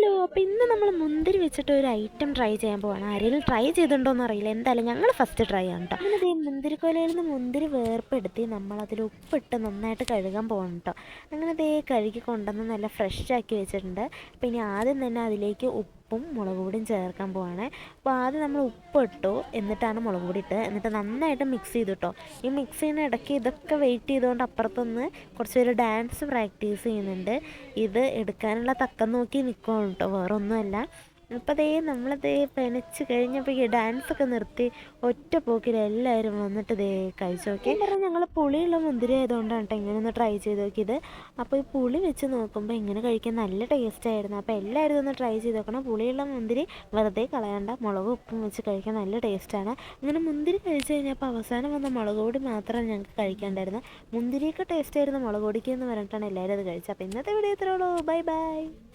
Hello അപ്പോൾ ഇന്ന് നമ്മൾ മുന്തിരി വെച്ചിട്ട് ഒരു ഐറ്റം ട്രൈ ചെയ്യാൻ പോവാണ്. ആരെങ്കിലും ട്രൈ ചെയ്തിട്ടുണ്ടോയെന്ന് അറിയില്ല. എന്തായാലും ഞങ്ങൾ ഫസ്റ്റ് ട്രൈ ചെയ്യാം കേട്ടോ അങ്ങനെ ദേ മുന്തിരിക്കൊലയിൽ നിന്ന് മുന്തിരി വേർപ്പെടുത്തി നമ്മളതിൽ ഉപ്പിട്ട് നന്നായിട്ട് കഴുകാൻ പോകണം കേട്ടോ അങ്ങനെ ദേ കഴുകി കൊണ്ടുവന്ന് നല്ല ഫ്രഷ് ആക്കി വെച്ചിട്ടുണ്ട്. പിന്നെ ആദ്യം തന്നെ അതിലേക്ക് ഉപ്പും മുളക് പൊടിയും ചേർക്കാൻ പോവാണ്. അപ്പോൾ ആദ്യം നമ്മൾ ഉപ്പ് ഉപ്പിട്ടു. എന്നിട്ടാണ് മുളക് പൊടി ഇട്ട്. എന്നിട്ട് നന്നായിട്ട് മിക്സ് ചെയ്തു കേട്ടോ ഈ മിക്സ് ചെയ്യുന്ന ഇടയ്ക്ക് ഇതൊക്കെ വെയിറ്റ് ചെയ്തുകൊണ്ട് അപ്പുറത്തുനിന്ന് കുറച്ച് പേര് ഡാൻസ് പ്രാക്ടീസ് ചെയ്യുന്നുണ്ട്. ഇത് എടുക്കാനുള്ള തക്കം നോക്കി നിൽക്കുകയാണ് കേട്ടോ വേറെ ഒന്നുമല്ല അപ്പോൾ അതേ നമ്മളതേ പെനച്ച് കഴിഞ്ഞപ്പോൾ ഈ ഡാൻസൊക്കെ നിർത്തി ഒറ്റ പോക്കിൽ എല്ലാവരും വന്നിട്ട് ഇതേ കഴിച്ചു നോക്കി. പറഞ്ഞാൽ ഞങ്ങൾ പുളിയുള്ള മുന്തിരി ആയതുകൊണ്ടാണ് കേട്ടോ ഇങ്ങനെ ഒന്ന് ട്രൈ ചെയ്ത് നോക്കിയത്. അപ്പോൾ ഈ പുളി വെച്ച് നോക്കുമ്പോൾ ഇങ്ങനെ കഴിക്കാൻ നല്ല ടേസ്റ്റ് ആയിരുന്നു. അപ്പോൾ എല്ലാവരും ഒന്ന് ട്രൈ ചെയ്ത് നോക്കണം. പുളിയുള്ള മുന്തിരി വെറുതെ കളയണ്ട. മുളക് ഉപ്പും വെച്ച് കഴിക്കാൻ നല്ല ടേസ്റ്റാണ് അങ്ങനെ മുന്തിരി കഴിച്ച് കഴിഞ്ഞപ്പോൾ അവസാനം വന്ന മുളക് പൊടി മാത്രമേ ഞങ്ങൾക്ക് കഴിക്കാണ്ടായിരുന്നു. മുന്തിരിയൊക്കെ ടേസ്റ്റ് ആയിരുന്നു മുളക് പൊടിക്ക് എന്ന് പറഞ്ഞിട്ടാണ് എല്ലാവരും അത് കഴിച്ചത്. അപ്പോൾ ഇന്നത്തെ വീഡിയോ ഇത്രേ ഉള്ളൂ. Bye bye